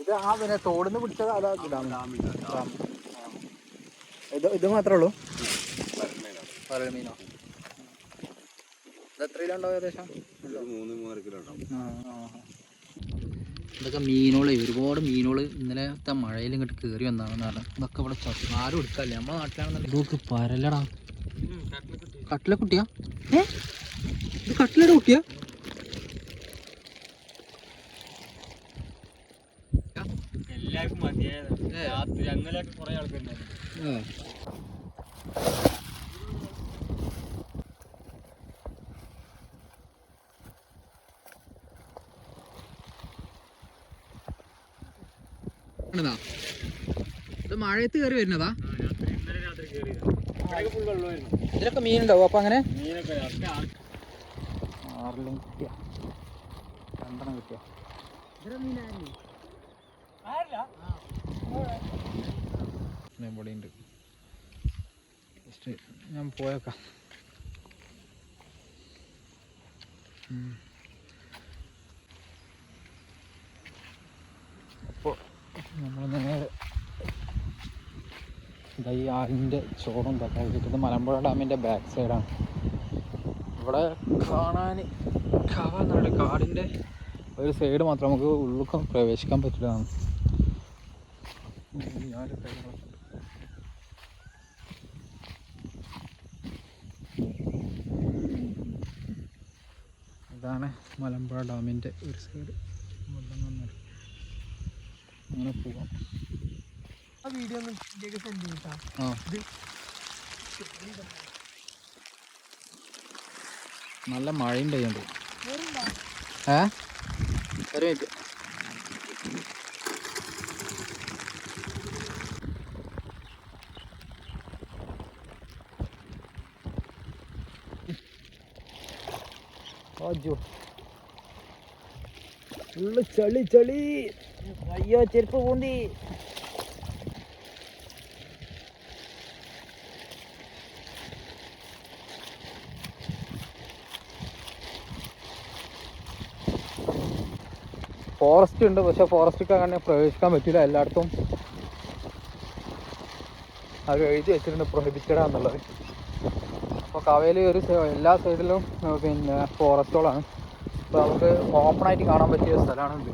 ഇത് ആ പിന്നെ തോടിന്ന് പിടിച്ചത് അതാ ഡാം ഇത് ഇത് മാത്രമേ ഉള്ളൂ? പരൽ മീനോ ഇത് എത്രയിലുണ്ടാവും ഏകദേശം? മൂന്ന് മൂന്നര കിലോ ഉണ്ടാവും. ആ, ആ, ആ. ഇതൊക്കെ മീനുകൾ ഒരുപാട് മീനുകൾ ഇന്നലത്തെ മഴയിൽ ഇങ്ങോട്ട് കയറി വന്നാണെന്ന് പറഞ്ഞു. ഇതൊക്കെ ഇവിടെ ചത്തു. ആരും എടുക്കാല്ല നമ്മളെ നാട്ടിലാണെന്നുണ്ടെങ്കിൽ ഇതൊക്കെ പരലടാ കട്ടിലെ കുട്ടിയാ? ഏ? ഇത് കട്ടിലയുടെ കുട്ടിയാ? കുറേ ആൾക്കാരുണ്ടായിരുന്നു? ഇത് മഴയത്ത് കയറി വരുന്നതാ? ഇന്നലെ രാത്രി ഉണ്ടാവും ഇതിലൊക്കെ അപ്പൊ അങ്ങനെ? ആറിലും കിട്ടിയ. രണ്ടെണ്ണം കിട്ടിയ. ഇവിടെ ഉണ്ട്. ജസ്റ്റ് ഞാൻ പോയേക്കാം. അപ്പോ അപ്പോൾ നമ്മൾ നേരെ ഈ ആലിന്റെ ചോറും തക്കാളിക്കുന്നത് മലമ്പുഴ ഡാമിന്റെ ബാക്ക് സൈഡാണ് ഇവിടെ കാണാൻ കാവാന്നുണ്ട് കാടിന്റെ ഒരു സൈഡ് മാത്രം നമുക്ക് ഉള്ളിൽ പ്രവേശിക്കാൻ പറ്റില്ലതാണ് ഇതാണ് മലമ്പുഴ ഡാമിന്റെ ഒരു സൈഡ് അങ്ങനെ പോവാം. ആ വീഡിയോ ഒന്ന് സെൻഡ് ചെയ്താ ആ. നല്ല മഴയും പെയ്യുണ്ട് ഏ? ഒരു മിനിറ്റ് അയ്യോ. ഫുള്ള് ചളി ചളി. അയ്യോ ചെരുപ്പ് പൂന്തി ഫോറസ്റ്റ് ഉണ്ട് പക്ഷെ ഫോറസ്റ്റ് അങ്ങനെ പ്രവേശിക്കാൻ പറ്റില്ല എല്ലായിടത്തും. അത് എഴുതി വെച്ചിട്ടുണ്ട് പ്രൊഹിബിറ്റഡ് എന്നുള്ളത് അപ്പോൾ കവയിൽ ഒരു എല്ലാ സൈഡിലും പിന്നെ ഫോറസ്റ്റുകളാണ് അപ്പോൾ നമുക്ക് ഓപ്പൺ ആയിട്ട് കാണാൻ പറ്റിയ സ്ഥലമാണ് ഇത്.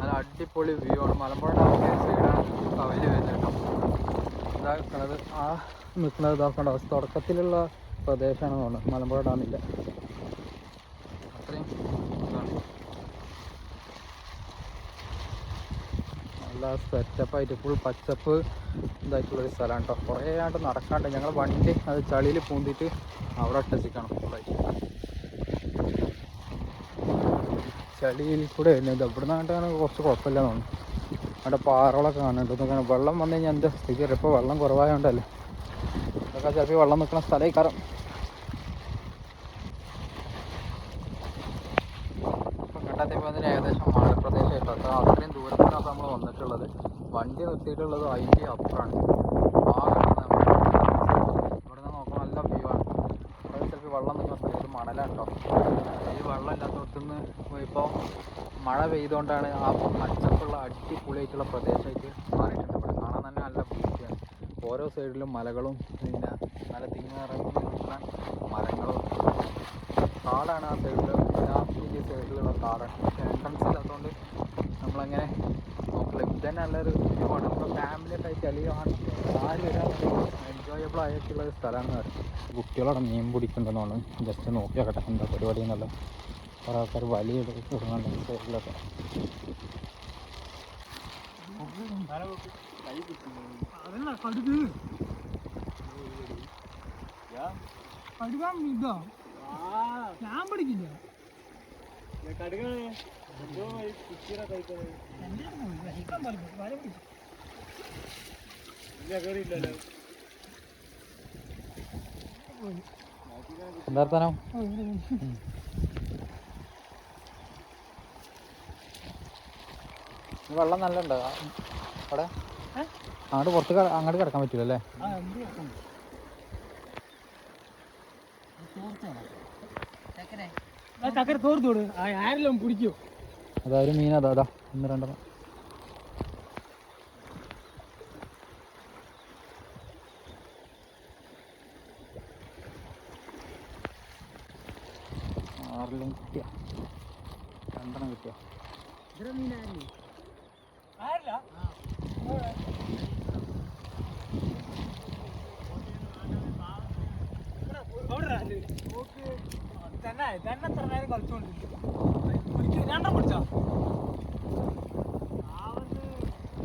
നല്ല അടിപൊളി വ്യൂ ആണ്. മലമ്പുഴ ഡാമിന്റെ സൈഡാണ് കവയിൽ വരുന്നത് കേട്ടോ. ഇതാ നിൽക്കുന്നത് ആ നിൽക്കുന്നത് ഇതാക്കേണ്ട തുടക്കത്തിലുള്ള പ്രദേശമാണ് തോന്നുന്നത് മലമ്പുഴ ഡാമിന്റെ അത്രയും ഇതാണ് നല്ല സെറ്റപ്പായിട്ട് ഫുൾ പച്ചപ്പ് ഇതായിട്ടുള്ളൊരു സ്ഥലമാണ് കേട്ടോ കുറേ ആയിട്ട് നടക്കാണ്ട് ഞങ്ങൾ വണ്ടി അത് ചളിയിൽ പൂണ്ടിട്ട് അവിടെ ഫുള്ളായിട്ട് ചളിയിൽ കൂടെ വരുന്നത് ഇവിടെ കണ്ടാണ് കുറച്ച് കുഴപ്പമില്ല തോന്നുന്നു. അവിടെ പാറകളൊക്കെ കാണുന്നുണ്ട്. ഇതൊക്കെ വെള്ളം വന്നു കഴിഞ്ഞാൽ എന്താ സ്ഥിതി? ഇപ്പോൾ വെള്ളം കുറവായതുകൊണ്ടല്ലേ ഇതൊക്കെ ചിലപ്പോൾ വെള്ളം നിൽക്കുന്ന സ്ഥലമായി കാരണം ഇപ്പം കണ്ടാത്തപ്പോൾ അതിന് ഏകദേശം മാലപ്രദേശമായിട്ട് അപ്പോൾ അത്രയും ദൂരത്തിലാണ് അപ്പോൾ നമ്മൾ വന്നിട്ടുള്ളത് നിർത്തിയിട്ടുള്ളത് അതിന്റെ അപ്പുറമാണ്. ഇവിടെ നിന്ന് നോക്കുമ്പോൾ നല്ല വ്യൂ ആണ്. ഇവിടെ ചിലപ്പോൾ വെള്ളം നിൽക്കുന്ന സ്ഥലത്ത് മണലാണ് കേട്ടോ ഈ വെള്ളം ഇല്ലാത്തടത്തുനിന്ന് ഇപ്പോൾ മഴ പെയ്തുകൊണ്ടാണ് ആ പച്ചപ്പുള്ള അടിപൊളിയായിട്ടുള്ള പ്രദേശമായിട്ട് മാറിയിട്ടുണ്ട്. ഇവിടെ കാണാൻ തന്നെ നല്ല ബ്യൂട്ടിയാണ് ഓരോ സൈഡിലും മലകളും പിന്നെ നല്ല തിങ്ങിറങ്ങി നിൽക്കുന്ന മരങ്ങളും. കാടാണ് ആ സൈഡിൽ ആ സൈഡിലുള്ള കാടാണ് എൻട്രൻസ് ഇല്ലാത്തതുകൊണ്ട് നമ്മളങ്ങനെ തന്നെ നല്ലൊരു വ്യൂ ആണ് നമ്മുടെ ഫാമിലിയൊക്കെ ആയിട്ട് അല്ലെങ്കിൽ ആര് വരാൻ എൻജോയബിൾ ആയിട്ടുള്ള ഒരു സ്ഥലമാണ് പറയും കുട്ടികളവിടെ മീൻ പിടിക്കുന്നുണ്ടെന്നാണ് ജസ്റ്റ് നോക്കി നോക്കട്ടെ എന്താ പരിപാടി എന്നുള്ളത്. കുറേ ആൾക്കാർ വലിയ ഇടുന്നുണ്ട് സൈഡിലൊക്കെ. ഞാൻ പഠിക്കില്ല കടുകാണ്. എന്തോ കുച്ചിയുടെ കഴിക്കുന്നത് കഴിക്കാൻ പറഞ്ഞു വല പിടിച്ചു ഇല്ല കയറിയില്ലല്ലോ എന്താ വർത്താനം വെള്ളം നല്ല ഉണ്ടോ അവിടെ? അങ്ങോട്ട് പുറത്ത് അങ്ങോട്ട് കിടക്കാൻ പറ്റില്ല അല്ലേ തോർത്തോട് ആരെല്ലാം പിടിക്കോ? അതാ ഒരു മീൻ അതാ അതാ ഒന്ന് രണ്ടെണ്ണം. ആറിലും കിട്ടിയ. രണ്ടെണ്ണം കിട്ടിയ. മീനായിരുന്നു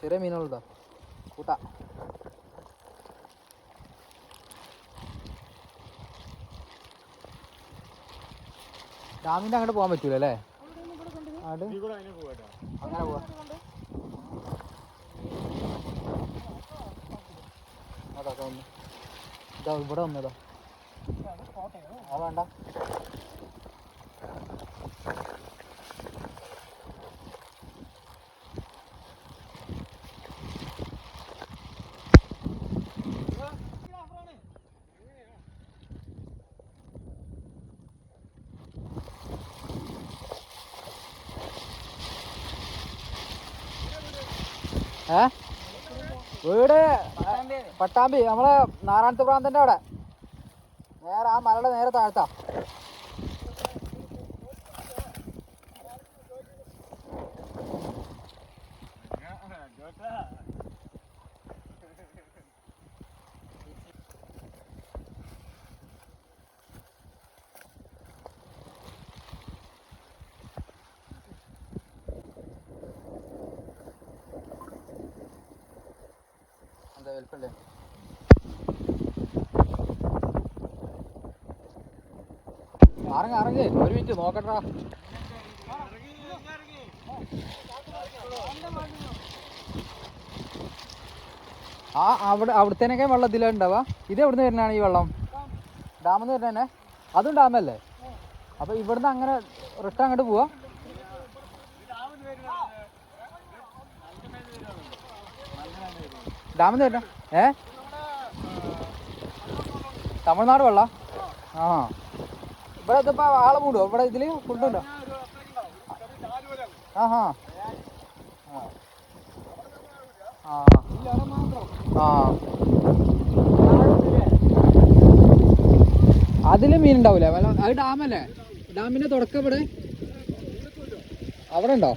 ചെറിയ മീനുകളുണ്ടോ കൂട്ടാ ഡാമിന്റെ അങ്ങോട്ട് പോകാൻ പറ്റൂല അല്ലേ അങ്ങനെ പോവാ. ഇവിടെ വന്നതാ. ആ വേണ്ട. ഏ? വീട് പട്ടാമ്പി. നമ്മളെ നാരായണത്ത് പ്രാന്തന്റെ അവിടെ. നേരെ ആ മലയുടെ നേരെ താഴ്ത്താ എന്താ വലിപ്പല്ലേ ഇറങ്ങ ഇറങ്ങി ഒരു മിനിറ്റ് നോക്കട്ടാ ആ അവിടെ അവിടുത്തേനൊക്കെ വെള്ളം ഇതിലുണ്ടാവുക ഇത് എവിടുന്ന് വരുന്നതാണ് ഈ വെള്ളം? ഡാമിൽ നിന്ന് വരുന്നതന്നെ? അതും ഡാമല്ലേ? അപ്പൊ ഇവിടുന്ന് അങ്ങനെ റിട്ടേൺ അങ്ങോട്ട് പോവാ? ഡാമിൽ നിന്ന് ഏ? തമിഴ്നാട് വെള്ള? ആ. ഇവിടെ ഇതിപ്പോ ആളെ മൂടുവോ ഇവിടെ ഇതിൽ ഫുഡുണ്ടോ ആഹാ ആ. ആ. അതിൽ മീൻ ഉണ്ടാവൂലേ? അത് ഡാമല്ലേ? ഡാമിന്റെ തുടക്കം ഇവിടെ. അവിടെ ഉണ്ടോ?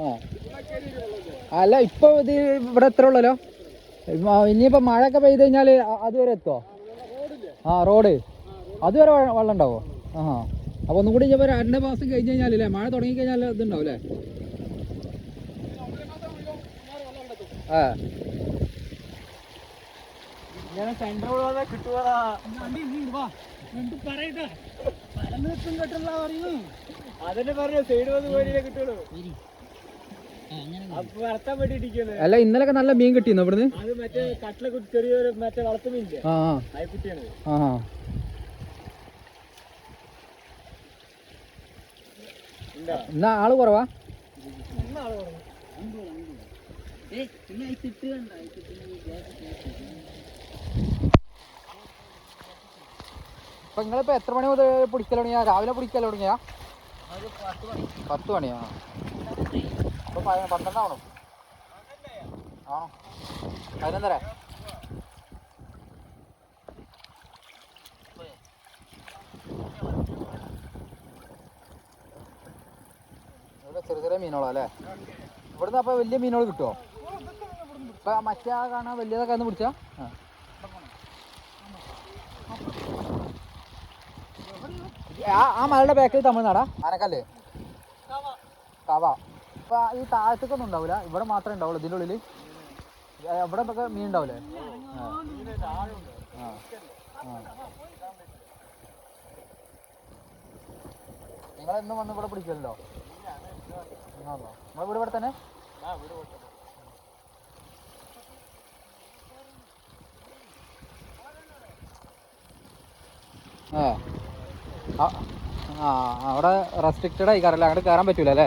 ആ. അല്ല ഇപ്പൊ ഇത് ഇവിടെ എത്ര ഉള്ളല്ലോ? ഇനിയിപ്പോ മഴയൊക്കെ പെയ്ത് കഴിഞ്ഞാൽ അതുവരെ എത്തുമോ ആ റോഡ്. അതുവരെ വെള്ളം ഉണ്ടാവോ? ആ അപ്പൊ ഒന്നും കൂടി ഇനിയിപ്പോ രണ്ട് മാസം കഴിഞ്ഞ് അല്ലേ മഴ തുടങ്ങി കഴിഞ്ഞാൽ ഇതുണ്ടാവും അല്ലേ ആ. കേട്ടുള്ള പറയുന്നു അതന്നെ പറഞ്ഞു സൈഡ് വന്ന് പോയാലേ കിട്ടുള്ളൂ അപ്പൊ വളർത്താൻ വേണ്ടി ഇരിക്കുന്നത് അല്ല ഇന്നലൊക്കെ നല്ല മീൻ കിട്ടിയിരുന്നു ഇവിടുന്ന്? ആ എന്നാ ആൾ കുറവാ? ഇപ്പൊ നിങ്ങളിപ്പോ എത്ര മണി മുതൽ പിടിക്കൽ തുടങ്ങിയാ? രാവിലെ പിടിക്കൽ തുടങ്ങിയാ? പത്ത് മണിയാ? ഇപ്പൊ പന്ത്രണ്ടാവണം. ആണോ? പതിനൊന്നര. ഇവിടെ ചെറിയ ചെറിയ മീനുകളാ അല്ലേ? ഇവിടുന്ന് അപ്പൊ വലിയ മീനുകൾ കിട്ടുമോ ഇപ്പൊ മറ്റേ ആ കാണാൻ വലിയതൊക്കെ ഒന്ന് പിടിച്ചാ. ആ. ആ മലയുടെ ബാക്കിൽ തമിഴ്നാടാ? ആനക്കല്ലേ. കവ ഇപ്പൊ ഈ താഴത്തേക്കൊന്നും ഉണ്ടാവില്ല ഇവിടെ മാത്രമേ ഉണ്ടാവുള്ളൂ. ഇതിന്റെ ഉള്ളിൽ അവിടെ ഒക്കെ മീൻ ഉണ്ടാവില്ലേ ആ. വന്ന് ഇവിടെ പിടിക്കല്ലോ നമ്മളെ വീട് ഇവിടെ തന്നെ? ആ. അവിടെ റെസ്ട്രിക്റ്റഡ് ആയി കാരണം അങ്ങോട്ട് കയറാൻ പറ്റൂല അല്ലേ?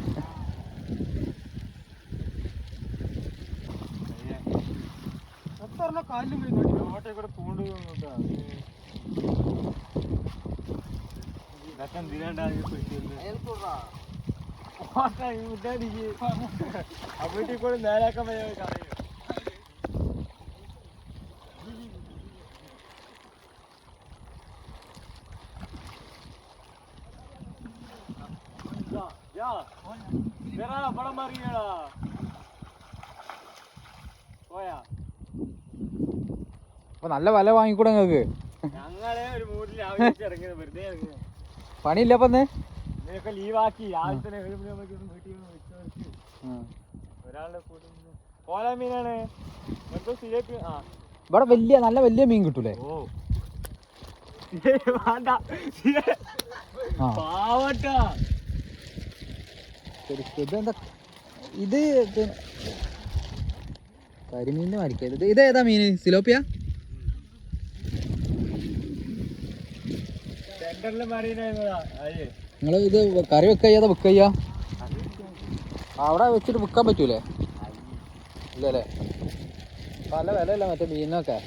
വീട്ടിൽ കൂടെ നേരാക്കാൻ പറ്റിയ കളയും പടം മാറിയടാ പോയാ അപ്പൊ നല്ല വില വാങ്ങിക്കൂടെ നിങ്ങൾക്ക് ഞങ്ങളെ ഒരു മൂഡിൽ ആവശ്യം ഇറങ്ങിയത് വെറുതെ ഇറങ്ങിയത് പണിയില്ല ലീവാക്കി. രാവിലെ തന്നെ ഏഴ് മണിയാകുമ്പോഴേക്കും ഒന്ന് വീട്ടിൽ നിന്ന് വെച്ച് വരച്ച് ഉം. ഒരാളുടെ കൂടെ കോല മീനാണ്. എന്തോ ആ. ഇവിടെ വലിയ നല്ല വലിയ മീൻ കിട്ടൂലേ? ഓ. വേണ്ട. ആ. പാവട്ടാ. ശരി, ഇതെന്താ ഇത് കരിമീനിന്റെ മാരിക്ക ഇത് ഏതാ മീൻ? സിലോപ്പിയ? നിങ്ങൾ ഇത് കറി വെക്കയ്യാതെ ബുക്ക് ചെയ്യാ? അവിടെ വെച്ചിട്ട് ബുക്കാൻ പറ്റൂലേ? ഇല്ലല്ലേ? പല വിലയല്ല മറ്റേ മീനൊക്കെ?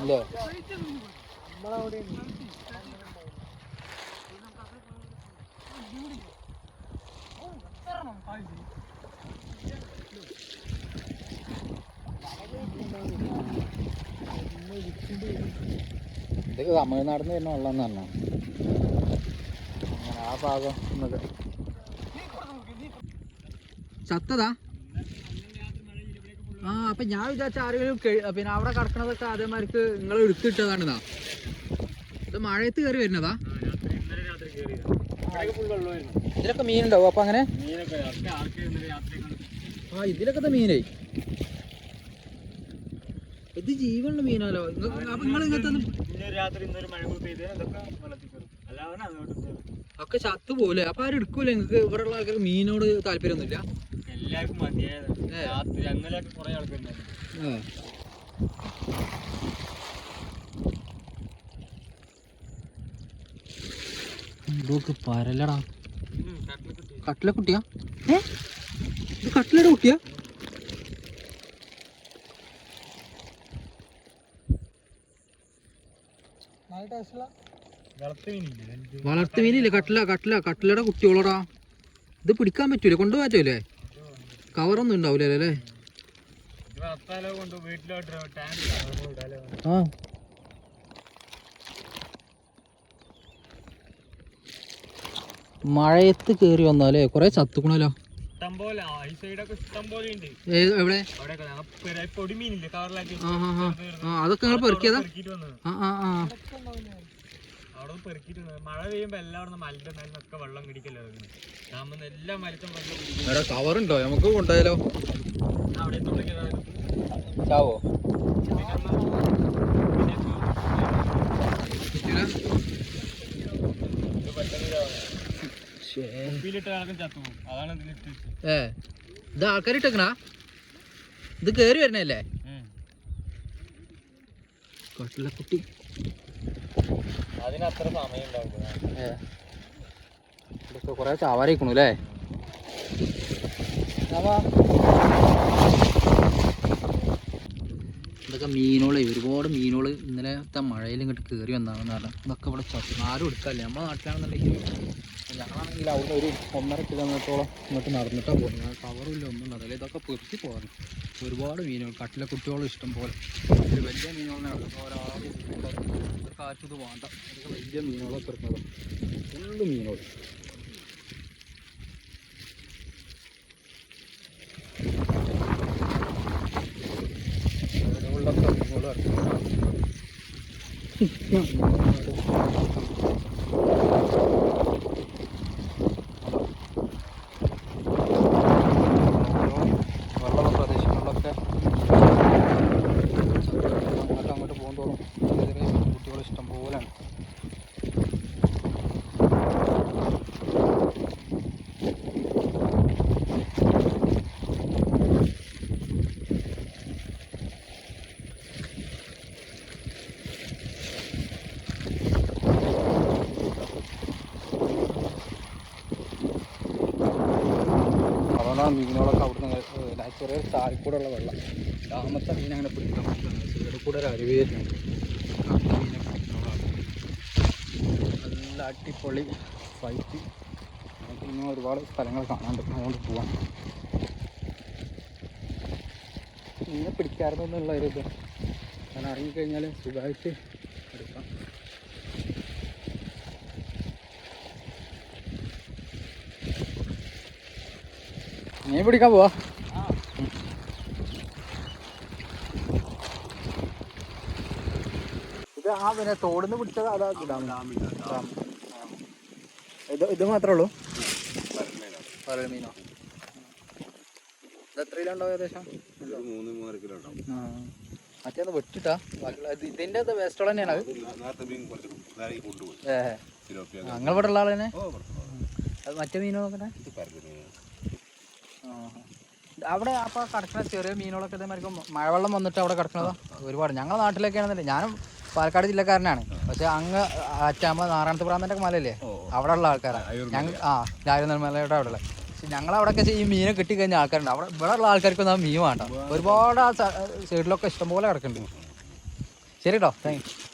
ഇല്ലേ? ഇത് തമിഴ്നാട്ടിൽ നിന്ന് വരുന്ന വെള്ളം എന്ന് പറഞ്ഞു അങ്ങനെ ആ ഭാഗം എന്നൊക്കെ ചത്തതാ? ആ അപ്പൊ ഞാൻ വിചാരിച്ച ആരെങ്കിലും പിന്നെ അവിടെ കിടക്കണതൊക്കെ ആദ്യമാർക്ക് നിങ്ങൾ എടുത്തിട്ടതാണ് ഇത് മഴയത്ത് കയറി വരുന്നതാ? ഇതിലൊക്കെ മീനുണ്ടാവും? അപ്പൊ അങ്ങനെ? ആ ഇതിലൊക്കെ മീനേ? ഇത് ജീവനുള്ള മീനാലോ അപ്പൊ നിങ്ങൾ ഇങ്ങനത്തെ രാത്രി ഇന്നൊരു മഴ പെയ്ത് അതൊക്കെ വെള്ളത്തിൽ കയറും. അല്ലാതെ അങ്ങോട്ട് ഒക്കെ ചത്തു പോലെ അപ്പൊ ആരും എടുക്കൂല നിങ്ങക്ക് ഇവിടെ ഉള്ള ആൾക്കാർ മീനോട് താല്പര്യമൊന്നുമില്ല? എല്ലാവർക്കും മതിയായത്. കുറെ ആൾക്കാരുണ്ടായിരുന്നു. ഇതൊക്കെ പരലടാ കട്ടിലെ കുട്ടിയാ? ഏ? കട്ടിലയുടെ കുട്ടിയാ? വളർത്തു മീനില്ലേ? കട്ടില കട്ടില കട്ടിലയുടെ കുട്ടികളോടാ ഇത് പിടിക്കാൻ പറ്റൂലേ? കൊണ്ടുപോകാൻ പറ്റൂലേ? കവറൊന്നും ഉണ്ടാവൂലേ അല്ലേ? ഇത് അത്താലോ കൊണ്ട് വീട്ടിലോട്ട് ടാങ്ക് ഇടാലോ ആ. മഴയത്ത് കയറി വന്നാലേ കൊറേ ചത്തുക്കണല്ലോ. ഇഷ്ടം പോലെ ഈ സൈഡൊക്കെ ഇഷ്ടം പോലെ ഉണ്ട് എവിടെ? അവിടെ പൊടി മീനില്ലേ? കവറിലാക്കി ആ ആ ആ. ആ അതൊക്കെ നിങ്ങൾ പെറുക്കിയതാ? ആ ആ ആ. അവിടെ പെറുക്കിട്ട് വന്നത് മഴ പെയ്യുമ്പോ എല്ലാവരും മലിന്റെ മേലൊക്കെ വെള്ളം കിടിക്കല്ലോ നമ്മൾ എല്ലാ മരത്തും വെള്ളം കവറുണ്ടോ നമുക്ക് കൊണ്ടുപോയാലോ? അവിടെ ചാവോ? ഇത് ഏ ആൾക്കാർ ഇട്ടേക്കണ ഇത് കേറി വരണല്ലേ? കട്ടിലക്കുട്ടി ഇതൊക്കെ കൊറേ ചാവാരിക്കണു അല്ലേ ഇതൊക്കെ മീനുകളെ ഒരുപാട് മീനുകൾ ഇന്നലത്തെ മഴയിൽ ഇങ്ങോട്ട് കയറി വന്നാണെന്ന് പറഞ്ഞാൽ ഇതൊക്കെ ഇവിടെ ചത്തു ആരും എടുക്കാല്ല നമ്മുടെ നാട്ടിലാണെന്നുണ്ടെങ്കിൽ ഞങ്ങളാണെങ്കിൽ അവിടെ ഒരു ഒന്നര കിലോമീറ്ററോളം ഇങ്ങോട്ട് നടന്നിട്ടാണ് പോകുന്നത് കവറില്ല ഒന്നും ഉണ്ടാവില്ല ഇതൊക്കെ പെറുക്കി പോകാറ് ഒരുപാട് മീനുകൾ കട്ടിലെ കുട്ടികളും ഇഷ്ടം പോലെ ഒരു വലിയ മീനുകളാണ് ഒരാളും ഒരു കാറ്റും ഇത് വേണ്ട വലിയ മീനുകളൊക്കെ ഇറക്കുന്നത് ഫുള്ള് മീനുകൾ ഉള്ളൊക്കെ മീനുകൾ ഇറക്കുന്നത് വെള്ളമുള്ള പ്രദേശങ്ങളിലൊക്കെ അങ്ങോട്ട് അങ്ങോട്ട് പോകുന്തോറും ചെറിയ ചെറിയ കുട്ടികൾ ഇഷ്ടം പോലെയാണ് അതുകൊണ്ടാണ് മീനുകളൊക്കെ അവിടുന്ന് ചെറിയ ചാലിക്കൂടെ ഉള്ള വെള്ളം. ഡാമത്തെ മീൻ അങ്ങനെ പിടിക്കാൻ പറ്റുന്നത് സൈഡിൽ കൂടെ ഒരു അരുവി വരുന്നുണ്ട്. അങ്ങനത്തെ മീനൊക്കെ പിടിക്കുന്നതാണ്. നല്ല അടിപൊളി ഫൈറ്റ് നമുക്ക് ഇനിയും ഒരുപാട് സ്ഥലങ്ങൾ കാണാണ്ട് അതുകൊണ്ട് പോവാം. മീനെ പിടിക്കാറുണ്ടോ എന്നുള്ള ഒരു ഇത്. ഞാൻ ഇറങ്ങിക്കഴിഞ്ഞാൽ സുഖമായിട്ട് എടുക്കാം. മീൻ പിടിക്കാൻ പോവാ. ഇത് ആ പിന്നെ തോടുന്ന് പിടിച്ചത് അതാ ഡാം ഇത് ഇത് മാത്രമേ ഉള്ളൂ. പരൽ മീനോ ഇത് എത്രയിലുണ്ടാവും ഏകദേശം മൂന്ന് മൂന്നര കിലോ ഉണ്ടാവും. മറ്റേത് വെട്ടിട്ടാ. ബാക്കിയുള്ള ഇത് ഇതിന്റെ വേസ്റ്റോൾ തന്നെയാണ് അത്. നേരത്തെ മീൻ കുറച്ച് നേരെ കൊണ്ടുപോയി. ഏ. ഞങ്ങൾ ഇവിടെ ഉള്ള ആളെ ഓ അത് മറ്റേ മീനോ നോക്കട്ടെ. അവിടെ അപ്പൊ കിടക്കുന്ന ചെറിയ മീനുകളൊക്കെ ഇതേമാതിരി മഴവെള്ളം വന്നിട്ട് അവിടെ കിടക്കണതാ ഒരുപാട്. ഞങ്ങളുടെ നാട്ടിലൊക്കെ ആണെന്നില്ല ഞാനും പാലക്കാട് ജില്ലക്കാരനാണ്. പക്ഷെ അങ്ങ് അറ്റാമ്പ നാരായണത്ത് പ്രാന്തന്റെ മലയില്ലേ അവിടെ ഉള്ള ആൾക്കാരാണ് ഞങ്ങൾ ആ നിർമ്മലയുടെ അവിടെ ഉള്ള പക്ഷെ ഞങ്ങളവിടെയൊക്കെ ഈ മീനെ കിട്ടിക്കഴിഞ്ഞ ആൾക്കാരുണ്ട്. അവിടെ ഇവിടെ ഉള്ള ആൾക്കാർക്കൊന്നും ആ മീൻ വേണ്ട. ഒരുപാട് ആ സൈഡിലൊക്കെ ഇഷ്ടംപോലെ കിടക്കുന്നുണ്ട്. ശരി കേട്ടോ താങ്ക് യു